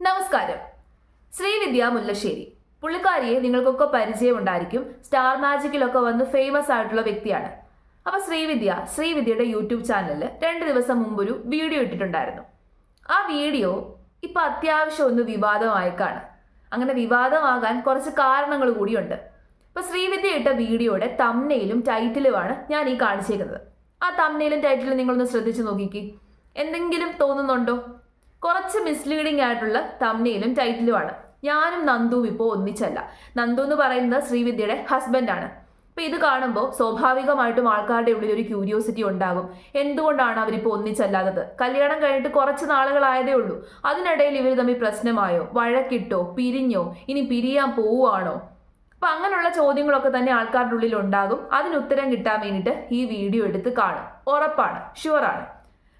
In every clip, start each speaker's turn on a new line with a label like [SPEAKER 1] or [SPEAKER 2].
[SPEAKER 1] നമസ്കാരം. ശ്രീവിദ്യ മുല്ലശ്ശേരി. പുള്ളിക്കാരിയെ നിങ്ങൾക്കൊക്കെ പരിചയമുണ്ടായിരിക്കും. സ്റ്റാർ മാജിക്കിലൊക്കെ വന്ന് ഫേമസ് ആയിട്ടുള്ള വ്യക്തിയാണ്. അപ്പൊ ശ്രീവിദ്യ ശ്രീവിദ്യയുടെ യൂട്യൂബ് ചാനലിൽ രണ്ട് ദിവസം മുമ്പ് ഒരു വീഡിയോ ഇട്ടിട്ടുണ്ടായിരുന്നു. ആ വീഡിയോ ഇപ്പൊ അത്യാവശ്യം ഒന്ന് വിവാദമായേക്കാണ്. അങ്ങനെ വിവാദമാകാൻ കുറച്ച് കാരണങ്ങൾ കൂടിയുണ്ട്. ഇപ്പൊ ശ്രീവിദ്യ ഇട്ട വീഡിയോയുടെ തമ്മനയിലും ടൈറ്റിലുമാണ് ഞാൻ ഈ കാണിച്ചേക്കുന്നത്. ആ തമ്മനയിലും ടൈറ്റിലും നിങ്ങളൊന്ന് ശ്രദ്ധിച്ചു നോക്കിക്കേ. എന്തെങ്കിലും തോന്നുന്നുണ്ടോ? കുറച്ച് മിസ്ലീഡിംഗ് ആയിട്ടുള്ള തമ്നയിലും ടൈറ്റിലുമാണ് ഞാനും നന്ദുവും ഇപ്പോൾ ഒന്നിച്ചല്ല. നന്ദു എന്ന് പറയുന്നത് ശ്രീവിദ്യയുടെ ഹസ്ബൻഡാണ് അപ്പൊ ഇത് കാണുമ്പോൾ സ്വാഭാവികമായിട്ടും ആൾക്കാരുടെ ഉള്ളിൽ ഒരു ക്യൂരിയോസിറ്റി ഉണ്ടാകും. എന്തുകൊണ്ടാണ് അവരിപ്പോൾ ഒന്നിച്ചല്ലാത്തത്? കല്യാണം കഴിഞ്ഞിട്ട് കുറച്ച് നാളുകളായതേ ഉള്ളൂ. അതിനിടയിൽ ഇവർ തമ്മിൽ പ്രശ്നമായോ? വഴക്കിട്ടോ? പിരിഞ്ഞോ? ഇനി പിരിയാൻ പോവുകയാണോ? അപ്പൊ അങ്ങനെയുള്ള ചോദ്യങ്ങളൊക്കെ തന്നെ ആൾക്കാരുടെ ഉള്ളിൽ ഉണ്ടാകും. അതിന് ഉത്തരം കിട്ടാൻ വേണ്ടിയിട്ട് ഈ വീഡിയോ എടുത്ത് കാണും. ഉറപ്പാണ്. ഷുവറാണ്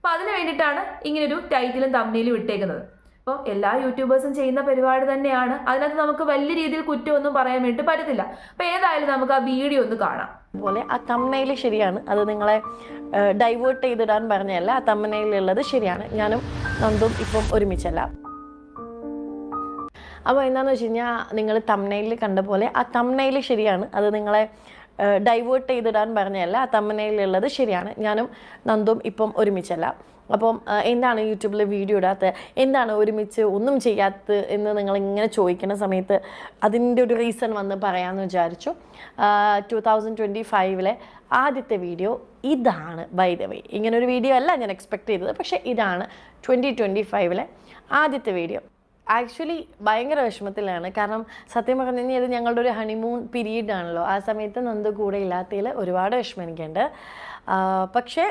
[SPEAKER 1] അപ്പൊ അതിന് വേണ്ടിയിട്ടാണ് ഇങ്ങനൊരു ടൈറ്റിലും തമ്മിലും ഇട്ടേക്കുന്നത്. അപ്പോൾ എല്ലാ യൂട്യൂബേഴ്സും ചെയ്യുന്ന പരിപാടി തന്നെയാണ്. അതിനകത്ത് നമുക്ക് വലിയ രീതിയിൽ കുറ്റമൊന്നും പറയാൻ വേണ്ടി പറ്റത്തില്ല. അപ്പോൾ ഏതായാലും നമുക്ക് ആ വീഡിയോ ഒന്ന് കാണാം.
[SPEAKER 2] അതുപോലെ ആ തമ്മനയിൽ ശരിയാണ്. അത് നിങ്ങളെ ഡൈവേർട്ട് ചെയ്തിടാൻ പറഞ്ഞല്ല ആ തമ്മനയിലുള്ളത് ശരിയാണ്. ഞാനും നന്ദും ഇപ്പം ഒരുമിച്ചല്ല. അപ്പോൾ എന്താണെന്ന് വെച്ച് കഴിഞ്ഞാൽ നിങ്ങൾ തമ്മനയിൽ കണ്ട പോലെ ആ തമ്മനയിൽ ശരിയാണ്. അത് നിങ്ങളെ ഡൈവേർട്ട് ചെയ്തിടാൻ പറഞ്ഞല്ല ആ തമ്മനയിലുള്ളത് ശരിയാണ്. ഞാനും നന്ദും ഇപ്പം ഒരുമിച്ചല്ല. അപ്പം എന്താണ് യൂട്യൂബിൽ വീഡിയോ ഇടാത്ത? എന്താണ് ഒരുമിച്ച് ഒന്നും ചെയ്യാത്തത് എന്ന് നിങ്ങൾ ഇങ്ങനെ ചോദിക്കുന്ന സമയത്ത് അതിന്റെ ഒരു റീസൺ വന്ന് പറയാമെന്ന് വിചാരിച്ചു. ടു തൗസൻഡ് ട്വന്റി ഫൈവിലെ ആദ്യത്തെ വീഡിയോ ഇതാണ് ബൈ ദ വേ ഇങ്ങനൊരു വീഡിയോ അല്ല ഞാൻ എക്സ്പെക്ട് ചെയ്തത് പക്ഷേ ഇതാണ് ട്വന്റി ട്വന്റി ഫൈവിലെ ആദ്യത്തെ വീഡിയോ ആക്ച്വലി ഭയങ്കര വിഷമത്തിലാണ്. കാരണം സത്യം പറഞ്ഞു കഴിഞ്ഞാൽ ഇത് ഞങ്ങളുടെ ഒരു ഹണിമൂൺ പീരീഡ് ആണല്ലോ. ആ സമയത്ത് നന്ദു കൂടെ ഇല്ലാത്തതിൽ ഒരുപാട് വിഷമം എനിക്കുണ്ട്. പക്ഷേ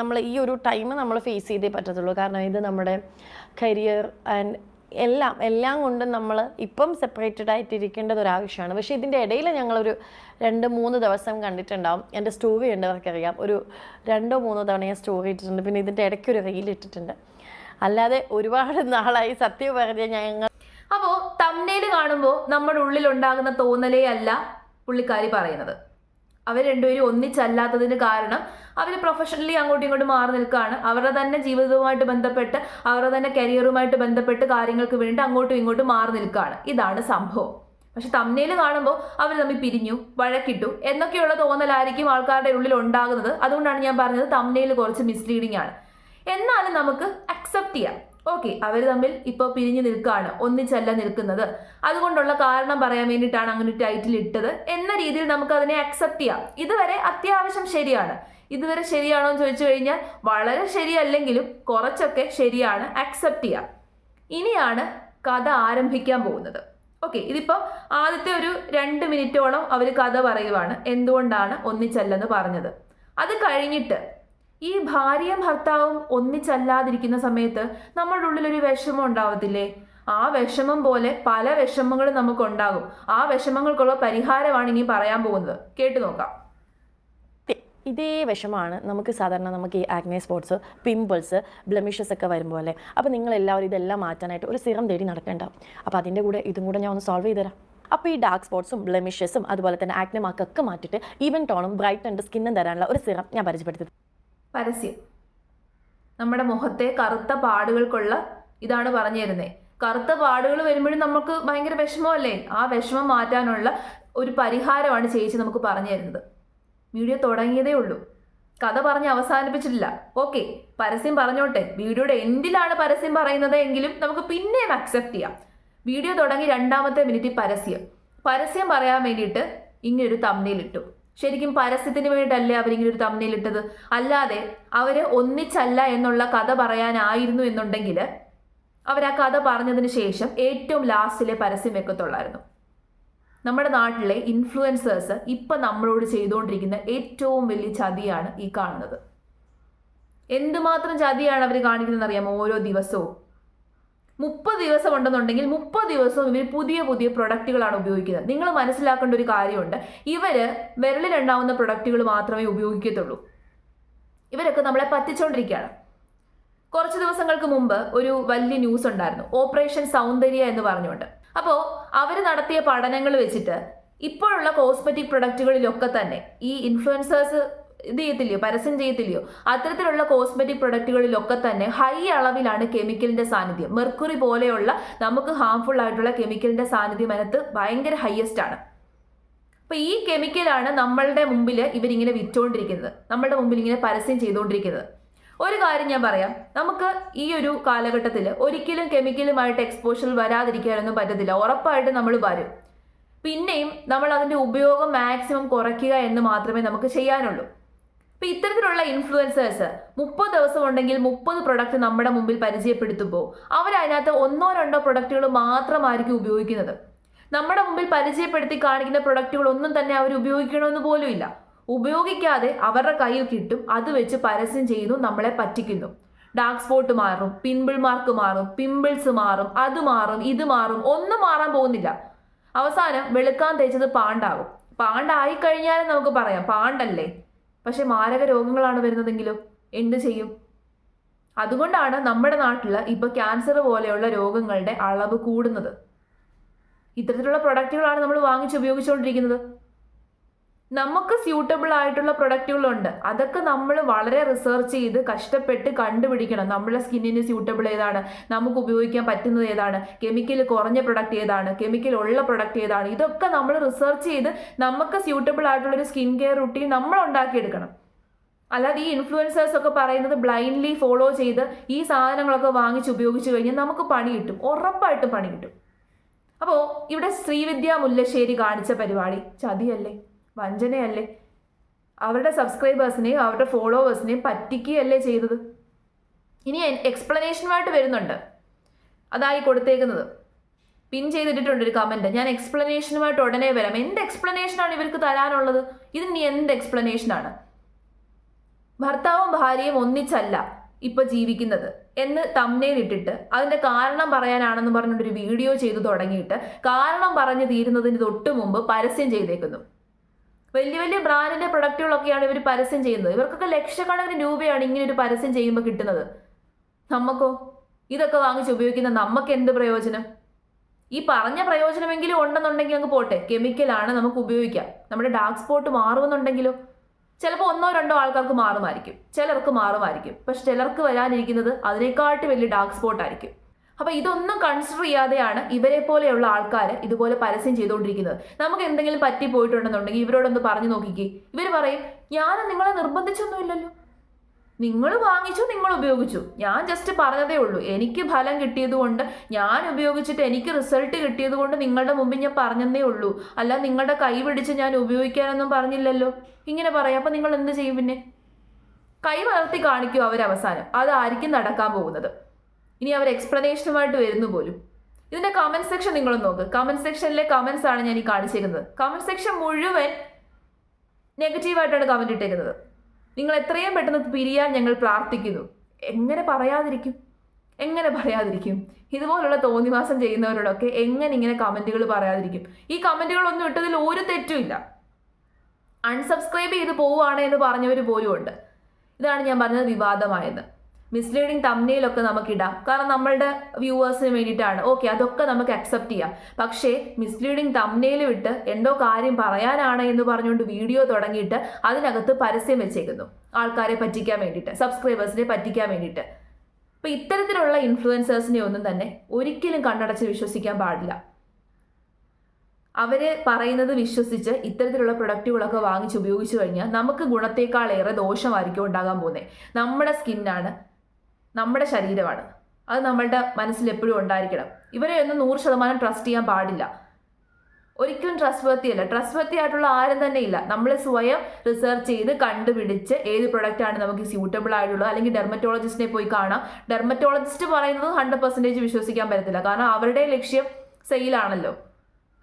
[SPEAKER 2] നമ്മൾ ഈ ഒരു ടൈം നമ്മൾ ഫേസ് ചെയ്തേ പറ്റത്തുള്ളൂ. കാരണം ഇത് നമ്മുടെ കരിയർ ആൻഡ് എല്ലാം എല്ലാം കൊണ്ടും നമ്മൾ ഇപ്പം സെപ്പറേറ്റഡ് ആയിട്ട് ഒരു ആവശ്യമാണ്. പക്ഷേ ഇതിന്റെ ഇടയിൽ ഞങ്ങളൊരു രണ്ട് മൂന്ന് ദിവസം കണ്ടിട്ടുണ്ടാവും. എന്റെ സ്റ്റോറി ഉണ്ട് അവർക്കറിയാം. ഒരു രണ്ടോ മൂന്നോ തവണ ഞാൻ സ്റ്റോറി ഇട്ടിട്ടുണ്ട്. പിന്നെ ഇതിന്റെ ഇടയ്ക്ക് ഒരു റീൽ ഇട്ടിട്ടുണ്ട്. അല്ലാതെ ഒരുപാട് നാളായി സത്യം പറഞ്ഞ ഞങ്ങൾ
[SPEAKER 1] അപ്പോൾ തമ്മനയിൽ കാണുമ്പോൾ നമ്മുടെ ഉള്ളിൽ ഉണ്ടാകുന്ന തോന്നലേ അല്ല പുള്ളിക്കാരി പറയുന്നത്. അവർ രണ്ടുപേരും ഒന്നിച്ചല്ലാത്തതിന് കാരണം അവർ പ്രൊഫഷണലി അങ്ങോട്ടും ഇങ്ങോട്ടും മാറി നിൽക്കുകയാണ്. അവരുടെ തന്നെ ജീവിതവുമായിട്ട് ബന്ധപ്പെട്ട് അവരുടെ തന്നെ കരിയറുമായിട്ട് ബന്ധപ്പെട്ട് കാര്യങ്ങൾക്ക് വേണ്ടി അങ്ങോട്ടും ഇങ്ങോട്ടും മാറി നിൽക്കുകയാണ്. ഇതാണ് സംഭവം. പക്ഷെ തമ്മിൽ കാണുമ്പോൾ അവർ തമ്മിൽ പിരിഞ്ഞു വഴക്കിട്ടു എന്നൊക്കെയുള്ള തോന്നലായിരിക്കും ആൾക്കാരുടെ ഉള്ളിൽ ഉണ്ടാകുന്നത്. അതുകൊണ്ടാണ് ഞാൻ പറഞ്ഞത് തമ്മിൽ കുറച്ച് മിസ്ലീഡിംഗ് ആണ്. എന്നാലും നമുക്ക് അക്സെപ്റ്റ് ചെയ്യാം. ഓക്കെ അവർ തമ്മിൽ ഇപ്പോൾ പിരിഞ്ഞു നിൽക്കുകയാണ് ഒന്നിച്ചല്ല നിൽക്കുന്നത്. അതുകൊണ്ടുള്ള കാരണം പറയാൻ വേണ്ടിയിട്ടാണ് അങ്ങനെ ടൈറ്റിൽ ഇട്ടത്. എന്ന രീതിയിൽ നമുക്ക് അതിനെ അക്സെപ്റ്റ് ചെയ്യാം. ഇതുവരെ അത്യാവശ്യം ശരിയാണ്. ഇതുവരെ ശരിയാണോ എന്ന് ചോദിച്ചു കഴിഞ്ഞാൽ വളരെ ശരിയല്ലെങ്കിലും കുറച്ചൊക്കെ ശരിയാണ് അക്സെപ്റ്റ് ചെയ്യാം. ഇനിയാണ് കഥ ആരംഭിക്കാൻ പോകുന്നത്. ഓക്കെ ഇതിപ്പോൾ ആദ്യത്തെ ഒരു രണ്ട് മിനിറ്റോളം അവർ കഥ പറയുവാണ്. എന്തുകൊണ്ടാണ് ഒന്നിച്ചല്ലെന്ന് പറഞ്ഞത്? അത് കഴിഞ്ഞിട്ട് ഈ ഭാര്യയും ഭർത്താവും ഒന്നിച്ചല്ലാതിരിക്കുന്ന സമയത്ത് നമ്മളുടെ ഉള്ളിൽ ഒരു വിഷമം ഉണ്ടാവത്തില്ലേ? ആ വിഷമം പോലെ പല വിഷമങ്ങളും നമുക്കുണ്ടാകും. ആ വിഷമങ്ങൾക്കുള്ള പരിഹാരമാണ് ഇനി പറയാൻ പോകുന്നത്. കേട്ടു നോക്കാം.
[SPEAKER 2] ഇതേ വിഷമാണ് നമുക്ക് സാധാരണ നമുക്ക് ഈ ആഗ്നെ സ്പോട്സ് പിമ്പിൾസ് ബ്ലമിഷസ് ഒക്കെ വരുമ്പോൾ അല്ലേ? അപ്പോൾ നിങ്ങൾ എല്ലാവരും ഇതെല്ലാം മാറ്റാനായിട്ട് ഒരു സിറം തേടി നടക്കേണ്ടാവും. അപ്പോൾ അതിന്റെ കൂടെ ഇതും കൂടെ ഞാൻ ഒന്ന് സോൾവ് ചെയ്ത് തരാം. അപ്പോൾ ഈ ഡാർക്ക് സ്പോട്സും ബ്ലമിഷസും അതുപോലെ തന്നെ ആഗ്നെ മാർക്കൊക്കെ മാറ്റിയിട്ട് ഈവൻ ടോണും ബ്രൈറ്റ് ആൻഡ് സ്കിന്നും തരാനുള്ള ഒരു സിറം ഞാൻ പരിചയപ്പെടുത്തി
[SPEAKER 1] പരസ്യം. നമ്മുടെ മുഖത്തെ കറുത്ത പാടുകൾക്കുള്ള ഇതാണ് പറഞ്ഞു തരുന്നത് കറുത്ത പാടുകൾ വരുമ്പോഴും നമുക്ക് ഭയങ്കര വിഷമമല്ലേ? ആ വിഷമം മാറ്റാനുള്ള ഒരു പരിഹാരമാണ് ചേച്ചി നമുക്ക് പറഞ്ഞു തരുന്നത് വീഡിയോ തുടങ്ങിയതേ ഉള്ളൂ. കഥ പറഞ്ഞ് അവസാനിപ്പിച്ചിട്ടില്ല. ഓക്കെ പരസ്യം പറഞ്ഞോട്ടെ. വീഡിയോയുടെ എൻഡിലാണ് പരസ്യം പറയുന്നത് എങ്കിലും നമുക്ക് പിന്നെയും അക്സെപ്റ്റ് ചെയ്യാം. വീഡിയോ തുടങ്ങി രണ്ടാമത്തെ മിനിറ്റ് പരസ്യം. പരസ്യം പറയാൻ വേണ്ടിയിട്ട് ഇങ്ങനൊരു തമ്മിലിട്ടു ശരിക്കും പരസ്യത്തിന് വേണ്ടിയിട്ടല്ലേ അവരിങ്ങനെ ഒരു തമ്മിലിട്ടത് അല്ലാതെ അവർ ഒന്നിച്ചല്ല എന്നുള്ള കഥ പറയാനായിരുന്നു എന്നുണ്ടെങ്കിൽ അവർ ആ കഥ പറഞ്ഞതിന് ശേഷം ഏറ്റവും ലാസ്റ്റിലെ പരസ്യം വെക്കത്തുള്ളായിരുന്നു. നമ്മുടെ നാട്ടിലെ ഇൻഫ്ലുവൻസേഴ്സ് ഇപ്പം നമ്മളോട് ചെയ്തുകൊണ്ടിരിക്കുന്ന ഏറ്റവും വലിയ ചതിയാണ് ഈ കാണുന്നത്. എന്തുമാത്രം ചതിയാണ് അവർ കാണിക്കുന്നതെന്ന് അറിയാമോ ഓരോ ദിവസവും. മുപ്പത് ദിവസം ഉണ്ടെന്നുണ്ടെങ്കിൽ മുപ്പത് ദിവസവും ഇവർ പുതിയ പുതിയ പ്രൊഡക്റ്റുകളാണ് ഉപയോഗിക്കുന്നത്. നിങ്ങൾ മനസ്സിലാക്കേണ്ട ഒരു കാര്യമുണ്ട്. ഇവർ വിരലിലുണ്ടാവുന്ന പ്രൊഡക്റ്റുകൾ മാത്രമേ ഉപയോഗിക്കത്തുള്ളൂ. ഇവരൊക്കെ നമ്മളെ പറ്റിച്ചുകൊണ്ടിരിക്കുകയാണ് കുറച്ച് ദിവസങ്ങൾക്ക് മുമ്പ് ഒരു വലിയ ന്യൂസ് ഉണ്ടായിരുന്നു. ഓപ്പറേഷൻ സൗന്ദര്യ എന്ന് പറഞ്ഞുകൊണ്ട്. അപ്പോൾ അവർ നടത്തിയ പഠനങ്ങൾ വെച്ചിട്ട് ഇപ്പോഴുള്ള കോസ്മെറ്റിക് പ്രൊഡക്റ്റുകളിലൊക്കെ തന്നെ ഈ ഇൻഫ്ലുവൻസേഴ്സ് ഇത് ചെയ്യത്തില്ലയോ? പരസ്യം ചെയ്യത്തില്ലയോ? അത്തരത്തിലുള്ള കോസ്മെറ്റിക് പ്രൊഡക്റ്റുകളിലൊക്കെ തന്നെ ഹൈ അളവിലാണ് കെമിക്കലിന്റെ സാന്നിധ്യം. മെർക്കുറി പോലെയുള്ള നമുക്ക് ഹാംഫുൾ ആയിട്ടുള്ള കെമിക്കലിന്റെ സാന്നിധ്യം അതിനകത്ത് ഭയങ്കര ഹയസ്റ്റ് ആണ്. അപ്പൊ ഈ കെമിക്കലാണ് നമ്മളുടെ മുമ്പിൽ ഇവരിങ്ങനെ വിറ്റുകൊണ്ടിരിക്കുന്നത് നമ്മളുടെ മുമ്പിൽ ഇങ്ങനെ പരസ്യം ചെയ്തുകൊണ്ടിരിക്കുന്നത് ഒരു കാര്യം ഞാൻ പറയാം. നമുക്ക് ഈ ഒരു കാലഘട്ടത്തിൽ ഒരിക്കലും കെമിക്കലുമായിട്ട് എക്സ്പോഷർ വരാതിരിക്കാനൊന്നും പറ്റത്തില്ല. ഉറപ്പായിട്ട് നമ്മൾ വരും. പിന്നെയും നമ്മൾ അതിന്റെ ഉപയോഗം മാക്സിമം കുറയ്ക്കുക എന്ന് മാത്രമേ നമുക്ക് ചെയ്യാനുള്ളൂ. ഇപ്പൊ ഇത്തരത്തിലുള്ള ഇൻഫ്ലുവൻസേഴ്സ് മുപ്പത് ദിവസം ഉണ്ടെങ്കിൽ മുപ്പത് പ്രൊഡക്റ്റ് നമ്മുടെ മുമ്പിൽ പരിചയപ്പെടുത്തുമ്പോൾ അവരതിനകത്ത് ഒന്നോ രണ്ടോ പ്രൊഡക്റ്റുകൾ മാത്രമായിരിക്കും ഉപയോഗിക്കുന്നത്. നമ്മുടെ മുമ്പിൽ പരിചയപ്പെടുത്തി കാണിക്കുന്ന പ്രൊഡക്റ്റുകൾ ഒന്നും തന്നെ അവർ ഉപയോഗിക്കണമെന്ന് പോലും ഇല്ല. ഉപയോഗിക്കാതെ അവരുടെ കയ്യിൽ കിട്ടും അത് വെച്ച് പരസ്യം ചെയ്യുന്നു നമ്മളെ പറ്റിക്കുന്നു. ഡാർക്ക് സ്പോട്ട് മാറും പിമ്പിൾ മാർക്ക് മാറും പിമ്പിൾസ് മാറും അത് മാറും ഇത് മാറും ഒന്നും മാറാൻ പോകുന്നില്ല. അവസാനം വെളുക്കാൻ തേച്ചത് പാണ്ടാവും. പാണ്ടായി കഴിഞ്ഞാലും നമുക്ക് പറയാം പാണ്ടല്ലേ? പക്ഷെ മാരക രോഗങ്ങളാണ് വരുന്നതെങ്കിലും എന്ത് ചെയ്യും? അതുകൊണ്ടാണ് നമ്മുടെ നാട്ടിൽ ഇപ്പോൾ ക്യാൻസർ പോലെയുള്ള രോഗങ്ങളുടെ അളവ് കൂടുന്നത്. ഇത്തരത്തിലുള്ള പ്രൊഡക്റ്റുകളാണ് നമ്മൾ വാങ്ങിച്ച് ഉപയോഗിച്ചുകൊണ്ടിരിക്കുന്നത്. നമുക്ക് സ്യൂട്ടബിൾ ആയിട്ടുള്ള പ്രൊഡക്റ്റുകളുണ്ട് അതൊക്കെ നമ്മൾ വളരെ റിസർച്ച് ചെയ്ത് കഷ്ടപ്പെട്ട് കണ്ടുപിടിക്കണം. നമ്മുടെ സ്കിന്നിന് സ്യൂട്ടബിൾ ഏതാണ്? നമുക്ക് ഉപയോഗിക്കാൻ പറ്റുന്നത് ഏതാണ്? കെമിക്കൽ കുറഞ്ഞ പ്രൊഡക്റ്റ് ഏതാണ്? കെമിക്കൽ ഉള്ള പ്രൊഡക്റ്റ് ഏതാണ്? ഇതൊക്കെ നമ്മൾ റിസർച്ച് ചെയ്ത് നമുക്ക് സ്യൂട്ടബിൾ ആയിട്ടുള്ള ഒരു സ്കിൻ കെയർ റുട്ടീൻ നമ്മൾ ഉണ്ടാക്കിയെടുക്കണം. അല്ലാതെ ഈ ഇൻഫ്ലുവൻസേഴ്സ് ഒക്കെ പറയുന്നത് ബ്ലൈൻഡ്ലി ഫോളോ ചെയ്ത് ഈ സാധനങ്ങളൊക്കെ വാങ്ങിച്ച് ഉപയോഗിച്ച് കഴിഞ്ഞാൽ നമുക്ക് പണി കിട്ടും. ഉറപ്പായിട്ടും പണി കിട്ടും. അപ്പോൾ ഇവിടെ ശ്രീവിദ്യ മുല്ലശ്ശേരി കാണിച്ച പരിപാടി ചതിയല്ലേ? വഞ്ചനയല്ലേ? അവരുടെ സബ്സ്ക്രൈബേഴ്സിനെയും അവരുടെ ഫോളോവേഴ്സിനെയും പറ്റിക്കുകയല്ലേ ചെയ്തത്? ഇനി എക്സ്പ്ലനേഷനുമായിട്ട് വരുന്നുണ്ട്. അതായി കൊടുത്തേക്കുന്നത്. പിൻ ചെയ്തിട്ടുണ്ട് ഒരു കമന്റ് ഞാൻ എക്സ്പ്ലനേഷനുമായിട്ട് ഉടനെ വരാം. എന്ത് എക്സ്പ്ലനേഷനാണ് ഇവർക്ക് തരാനുള്ളത്? ഇതിന് എന്ത് എക്സ്പ്ലനേഷനാണ് ഭർത്താവും ഭാര്യയും ഒന്നിച്ചല്ല ഇപ്പോൾ ജീവിക്കുന്നത് എന്ന് തമ്മനയിൽ ഇട്ടിട്ട് അതിന്റെ കാരണം പറയാനാണെന്ന് പറഞ്ഞിട്ടൊരു വീഡിയോ ചെയ്തു തുടങ്ങിയിട്ട് കാരണം പറഞ്ഞു തീരുന്നതിന് തൊട്ട് മുമ്പ് പരസ്യം ചെയ്തേക്കുന്നു. വലിയ വലിയ ബ്രാൻഡിന്റെ പ്രൊഡക്റ്റുകളൊക്കെയാണ് ഇവർ പരസ്യം ചെയ്യുന്നത്. ഇവർക്കൊക്കെ ലക്ഷക്കണക്കിന് രൂപയാണ് ഇങ്ങനെ ഒരു പരസ്യം ചെയ്യുമ്പോൾ കിട്ടുന്നത്. നമുക്കോ ഇതൊക്കെ വാങ്ങിച്ച് ഉപയോഗിക്കുന്ന നമുക്ക് എന്ത് പ്രയോജനം? ഈ പറഞ്ഞ പ്രയോജനമെങ്കിലും ഉണ്ടെന്നുണ്ടെങ്കിൽ അങ്ങ് പോട്ടെ. കെമിക്കലാണ് നമുക്ക് ഉപയോഗിക്കാം. നമ്മുടെ ഡാർക്ക് സ്പോട്ട് മാറുമെന്നുണ്ടെങ്കിലോ? ചിലപ്പോൾ ഒന്നോ രണ്ടോ ആൾക്കാർക്ക് മാറുമായിരിക്കും. ചിലർക്ക് മാറുമായിരിക്കും. പക്ഷെ ചിലർക്ക് വരാനിരിക്കുന്നത് അതിനേക്കാട്ടി വലിയ ഡാർക്ക് സ്പോട്ട് ആയിരിക്കും അപ്പൊ ഇതൊന്നും കൺസിഡർ ചെയ്യാതെയാണ് ഇവരെ പോലെയുള്ള ആൾക്കാർ ഇതുപോലെ പരസ്യം ചെയ്തുകൊണ്ടിരിക്കുന്നത്. നമുക്ക് എന്തെങ്കിലും പറ്റി പറ്റിപ്പോയിട്ടുണ്ടെന്നുണ്ടെങ്കിൽ ഇവരോടൊന്ന് പറഞ്ഞു നോക്കിക്കേ. ഇവർ പറയും ഞാൻ നിങ്ങളെ നിർബന്ധിച്ചൊന്നുമില്ലല്ലോ. നിങ്ങൾ വാങ്ങിച്ചു നിങ്ങൾ ഉപയോഗിച്ചു. ഞാൻ ജസ്റ്റ് പറഞ്ഞതേ ഉള്ളൂ. എനിക്ക് ഫലം കിട്ടിയത് കൊണ്ട് ഞാൻ ഉപയോഗിച്ചിട്ട് എനിക്ക് റിസൾട്ട് കിട്ടിയത് കൊണ്ട് നിങ്ങളുടെ മുമ്പിൽ ഞാൻ പറഞ്ഞതേ ഉള്ളൂ. അല്ല നിങ്ങളുടെ കൈ പിടിച്ച് ഞാൻ ഉപയോഗിക്കാനൊന്നും പറഞ്ഞില്ലല്ലോ. ഇങ്ങനെ പറയാം. അപ്പൊ നിങ്ങൾ എന്ത് ചെയ്യും പിന്നെ? കൈ വളർത്തി കാണിക്കും അവരവസാനം അതായിരിക്കും നടക്കാൻ പോകുന്നത്. ഇനി അവർ എക്സ്പ്ലനേഷനുമായിട്ട് വരുന്നു പോലും. ഇതിന്റെ കമന്റ് സെക്ഷൻ നിങ്ങൾ നോക്ക്. കമന്റ് സെക്ഷനിലെ കമന്റ്സ് ആണ് ഞാൻ ഈ കാണിച്ചിരുന്നത് കമന്റ് സെക്ഷൻ മുഴുവൻ നെഗറ്റീവായിട്ടാണ് കമന്റ് ഇട്ടേക്കുന്നത്. നിങ്ങൾ എത്രയും പെട്ടെന്ന് പിരിയാൻ ഞങ്ങൾ പ്രാർത്ഥിക്കുന്നു. എങ്ങനെ പറയാതിരിക്കും? എങ്ങനെ പറയാതിരിക്കും? ഇതുപോലുള്ള തോന്നിവാസം ചെയ്യുന്നവരോടൊക്കെ എങ്ങനെ ഇങ്ങനെ കമന്റുകൾ പറയാതിരിക്കും? ഈ കമന്റുകളൊന്നും ഇട്ടതിൽ ഒരു തെറ്റുമില്ല അൺസബ്സ്ക്രൈബ് ചെയ്ത് പോവുകയാണ് എന്ന് പറഞ്ഞവർ പോലും ഉണ്ട്. ഇതാണ് ഞാൻ പറഞ്ഞത് വിവാദമായത് മിസ്ലീഡിങ് തമ്മിലൊക്കെ നമുക്കിടാം. കാരണം നമ്മളുടെ വ്യൂവേഴ്സിന് വേണ്ടിയിട്ടാണ്. ഓക്കെ അതൊക്കെ നമുക്ക് അക്സെപ്റ്റ് ചെയ്യാം. പക്ഷേ മിസ്ലീഡിങ് തമ്മിൽ വിട്ട് എന്തോ കാര്യം പറയാനാണ് എന്ന് പറഞ്ഞുകൊണ്ട് വീഡിയോ തുടങ്ങിയിട്ട് അതിനകത്ത് പരസ്യം വെച്ചേക്കുന്നു. ആൾക്കാരെ പറ്റിക്കാൻ വേണ്ടിയിട്ട് സബ്സ്ക്രൈബേഴ്സിനെ പറ്റിക്കാൻ വേണ്ടിയിട്ട്. അപ്പോൾ ഇത്തരത്തിലുള്ള ഇൻഫ്ലുവൻസേഴ്സിനെ ഒന്നും തന്നെ ഒരിക്കലും കണ്ണടച്ച് വിശ്വസിക്കാൻ പാടില്ല. അവർ പറയുന്നത് വിശ്വസിച്ച് ഇത്തരത്തിലുള്ള പ്രൊഡക്റ്റുകളൊക്കെ വാങ്ങിച്ച് ഉപയോഗിച്ചു കഴിഞ്ഞാൽ നമുക്ക് ഗുണത്തേക്കാളേറെ ദോഷമായിരിക്കും ഉണ്ടാകാൻ പോകുന്നത്. നമ്മുടെ സ്കിന്നാണ് നമ്മുടെ ശരീരമാണ്. അത് നമ്മളുടെ മനസ്സിൽ എപ്പോഴും ഉണ്ടായിരിക്കണം. ഇവരെ ഒന്നും നൂറ് ശതമാനം ട്രസ്റ്റ് ചെയ്യാൻ പാടില്ല. ഒരിക്കലും ട്രസ്റ്റ് വർത്തി അല്ല. ട്രസ്റ്റ് വർത്തി ആയിട്ടുള്ള ആരും തന്നെ ഇല്ല. നമ്മൾ സ്വയം റിസർച്ച് ചെയ്ത് കണ്ടുപിടിച്ച് ഏത് പ്രൊഡക്റ്റ് ആണ് നമുക്ക് സ്യൂട്ടബിൾ ആയിട്ടുള്ളത് അല്ലെങ്കിൽ ഡെർമറ്റോളജിസ്റ്റിനെ പോയി കാണാം. ഡെർമറ്റോളജിസ്റ്റ് പറയുന്നത് ഹൺഡ്രഡ് പെർസെന്റേജ് വിശ്വസിക്കാൻ പറ്റത്തില്ല. കാരണം അവരുടെ ലക്ഷ്യം സെയിലാണല്ലോ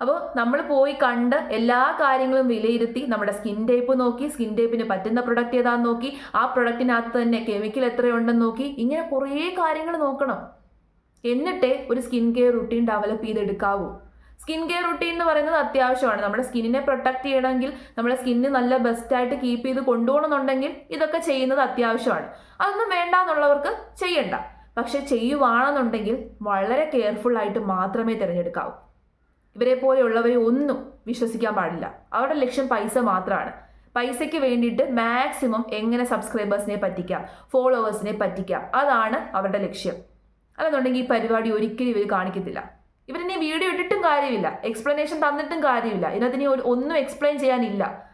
[SPEAKER 1] അപ്പോൾ നമ്മൾ പോയി കണ്ട് എല്ലാ കാര്യങ്ങളും വിലയിരുത്തി നമ്മുടെ സ്കിൻ ടൈപ്പ് നോക്കി സ്കിൻ ടൈപ്പിന് പറ്റുന്ന പ്രൊഡക്റ്റ് ഏതാന്ന് നോക്കി ആ പ്രൊഡക്റ്റിനകത്ത് തന്നെ കെമിക്കൽ എത്രയുണ്ടെന്ന് നോക്കി ഇങ്ങനെ കുറേ കാര്യങ്ങൾ നോക്കണം. എന്നിട്ടേ ഒരു സ്കിൻ കെയർ റുട്ടീൻ ഡെവലപ്പ് ചെയ്തെടുക്കാവൂ. സ്കിൻ കെയർ റുട്ടീൻ എന്ന് പറയുന്നത് അത്യാവശ്യമാണ്. നമ്മുടെ സ്കിന്നിനെ പ്രൊട്ടക്ട് ചെയ്യണമെങ്കിൽ നമ്മുടെ സ്കിന്ന് നല്ല ബെസ്റ്റായിട്ട് കീപ്പ് ചെയ്ത് കൊണ്ടുപോകണമെന്നുണ്ടെങ്കിൽ ഇതൊക്കെ ചെയ്യുന്നത് അത്യാവശ്യമാണ്. അതൊന്നും വേണ്ട എന്നുള്ളവർക്ക് ചെയ്യണ്ട. പക്ഷെ ചെയ്യുവാണെന്നുണ്ടെങ്കിൽ വളരെ കെയർഫുൾ ആയിട്ട് മാത്രമേ തിരഞ്ഞെടുക്കാവൂ. ഇവരെ പോലെയുള്ളവരെ ഒന്നും വിശ്വസിക്കാൻ പാടില്ല. അവരുടെ ലക്ഷ്യം പൈസ മാത്രമാണ് പൈസയ്ക്ക് വേണ്ടിയിട്ട് മാക്സിമം എങ്ങനെ സബ്സ്ക്രൈബേഴ്സിനെ പറ്റിക്കാം ഫോളോവേഴ്സിനെ പറ്റിക്കാം അതാണ് അവരുടെ ലക്ഷ്യം. അല്ലെന്നുണ്ടെങ്കിൽ ഈ പരിപാടി ഒരിക്കലും ഇവർ കാണിക്കത്തില്ല. ഇവരിനി വീഡിയോ ഇട്ടിട്ടും കാര്യമില്ല. എക്സ്പ്ലനേഷൻ തന്നിട്ടും കാര്യമില്ല. ഒരു- ഒന്നും എക്സ്പ്ലെയിൻ ചെയ്യാനില്ല.